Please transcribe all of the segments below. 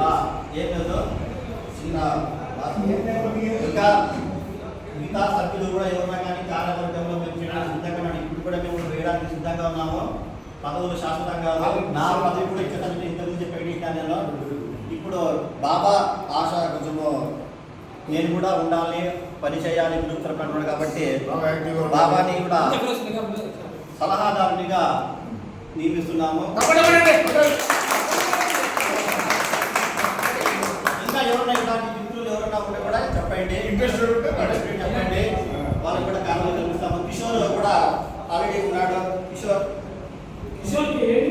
ఆ, ఏం లేదు. చిన్న ఇంకా మిగతా సభ్యులు కూడా ఎవరైనా కానీ కార్యవర్గంలో మేము చేయడానికి సిద్ధంగా ఉన్నాం. ఇప్పుడు కూడా మేము వేయడానికి సిద్ధంగా ఉన్నాము. పదవులు శాశ్వతంగా. నా పదవి కూడా ఇచ్చేటట్టు ఇంతకుముందు చెప్పి నేను ఇప్పుడు బాబా ఆశ కొంచెము నేను కూడా ఉండాలి పని చేయాలి అంటున్నాడు కాబట్టి బాబాని కూడా సలహాదారునిగా నియమిస్తున్నాము ఇంకా ఎవరైనా ఇలాంటి మిత్రులు ఎవరైనా ఉంటే కూడా చెప్పండి Interest ఉంటే Interest ఉంటే చెప్పండి వాళ్ళకి కూడా కారణం కల్పిస్తాము కిషోర్ కూడా ఆల్రెడీ ఉన్నాడు కిషోర్ కిషోర్కి ఏది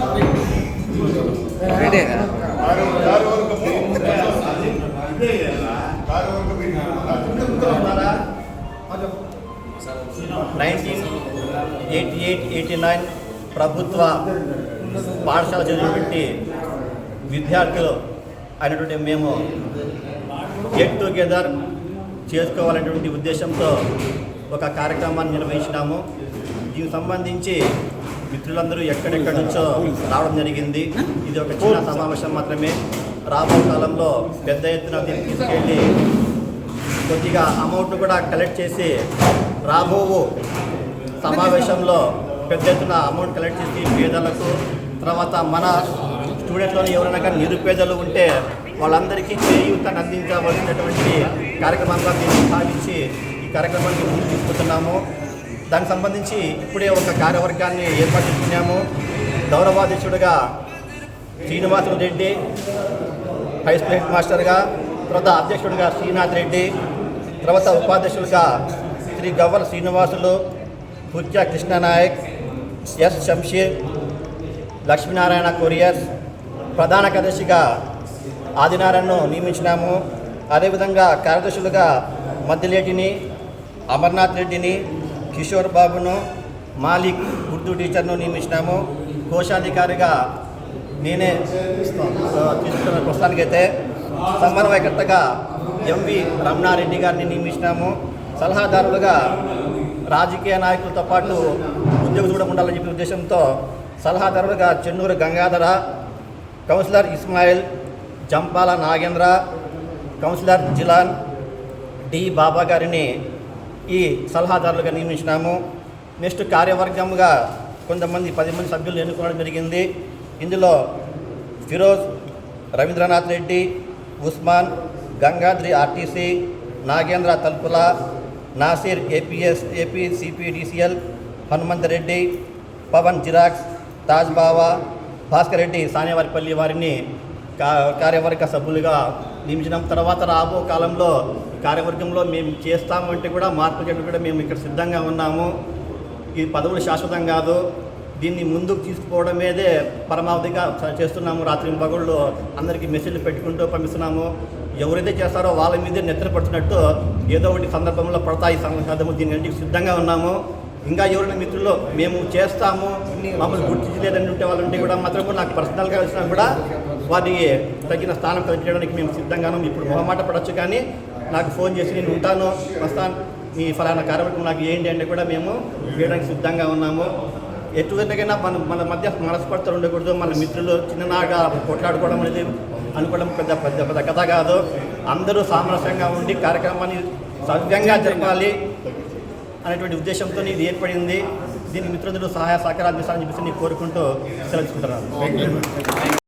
తీసుకోండి nineteen eighty eight eighty nine ప్రభుత్వ పాఠశాల చదివిపెట్టి విద్యార్థులు అయినటువంటి మేము గెట్ టుగెదర్ చేసుకోవాలనేటువంటి ఉద్దేశంతో ఒక కార్యక్రమాన్ని నిర్వహించినాము. దీనికి సంబంధించి మిత్రులందరూ ఎక్కడెక్కడి నుంచో రావడం జరిగింది. ఇది ఒక చిన్న సమావేశం మాత్రమే. రాబో కాలంలో పెద్ద ఎత్తున తీసుకెళ్ళి కొద్దిగా అమౌంట్ కూడా కలెక్ట్ చేసి రాబో సమావేశంలో పెద్ద ఎత్తున అమౌంట్ కలెక్ట్ చేసి పేదలకు తర్వాత మన స్టూడెంట్లో ఎవరైనా కానీ నిరుపేదలు ఉంటే వాళ్ళందరికీ చేయూతను అందించవలసినటువంటి కార్యక్రమంగా మేము భావించి ఈ కార్యక్రమాన్ని ముందుకు తీసుకుంటున్నాము దానికి సంబంధించి ఇప్పుడే ఒక కార్యవర్గాన్ని ఏర్పాటు చేసుకున్నాము గౌరవాధ్యక్షుడిగా Srinivasulu Reddy high school head మాస్టర్గా తర్వాత అధ్యక్షుడిగా శ్రీనాథ్ రెడ్డి తర్వాత ఉపాధ్యక్షుడిగా శ్రీ గవ్వల శ్రీనివాసులు పుత్య కృష్ణనాయక్ ఎస్ శంషీర్ లక్ష్మీనారాయణ కొరియర్స్ ప్రధాన కార్యదర్శిగా ఆదినారాయణను నియమించినాము. అదేవిధంగా కార్యదర్శులుగా మద్దిలేటిని అమర్నాథ్ రెడ్డిని కిషోర్ బాబును మాలిక్ ఉర్దూ టీచర్ను నియమించినాము. కోశాధికారిగా నేనే తీసుకున్న ప్రస్తుతానికైతే సమన్వయకర్తగా ఎంవి రమణారెడ్డి గారిని నియమించినాము. సలహాదారులుగా రాజకీయ నాయకులతో పాటు ఉద్యోగులు కూడా ఉండాలని చెప్పిన ఉద్దేశంతో సలహాదారులుగా Chennuru Gangadhara councillor Ismail Jampala Nagendra councillor Jilan D Baba గారిని ఈ సలహాదారులుగా నియమించినాము. నెక్స్ట్ కార్యవర్గంగా కొంతమంది పది మంది సభ్యులు ఎన్నుకోవడం జరిగింది. ఇందులో Feroz Ravindranath Reddy Usman Gangadri RTC Nagendra Talpula Nasir APS AP CPDCL Hanumanth Reddy Pavan xerox Taj Bava Bhaskar Reddy సానేవారిపల్లి వారిని కా కార్యవర్గ సభ్యులుగా నియమించడం తర్వాత రాబో కాలంలో కార్యవర్గంలో మేము చేస్తామంటే కూడా మార్పు చేయడం కూడా మేము ఇక్కడ సిద్ధంగా ఉన్నాము. ఈ పదవులు శాశ్వతం కాదు. దీన్ని ముందుకు తీసుకుపోవడమేదే పరమావధిగా చేస్తున్నాము. రాత్రి పగుళ్ళు అందరికీ మెసేజ్లు పెట్టుకుంటూ పంపిస్తున్నాము. ఎవరైతే చేస్తారో వాళ్ళ మీదే నెత్తర పడుతున్నట్టు ఏదో ఒకటి సందర్భంలో పడతాయి సందర్భం దీని ఇంటికి సిద్ధంగా ఉన్నాము. ఇంకా ఎవరైనా మిత్రులు మేము చేస్తాము. మమ్మల్ని గుర్తించలేదని ఉంటే వాళ్ళు ఉంటే కూడా మాత్రం నాకు పర్సనల్గా వచ్చినా కూడా వారికి తగిన స్థానం కల్పించడానికి మేము సిద్ధంగాను ఇప్పుడు మొహమాట పడవచ్చు కానీ నాకు ఫోన్ చేసి నేను ఉంటాను. వస్తాను మీ ఫలానా కార్యక్రమం నాకు ఏంటి అంటే కూడా మేము చేయడానికి సిద్ధంగా ఉన్నాము. ఎటువంటికైనా మన మన మధ్య మనస్పర్ధలు ఉండకూడదు. మన మిత్రులు చిన్ననాగా కొట్లాడుకోవడం అనేది అనుకోవడం పెద్ద పెద్ద పెద్ద కథ కాదు. అందరూ సామరస్యంగా ఉండి కార్యక్రమాన్ని సవ్యంగా జరపాలి అనేటువంటి ఉద్దేశంతో ఇది ఏర్పడింది. దీని మిత్రులందరూ సహాయ సహకారాలు అందిస్తారని చెప్పేసి నేను కోరుకుంటూ సెలవుకుంటున్నాను.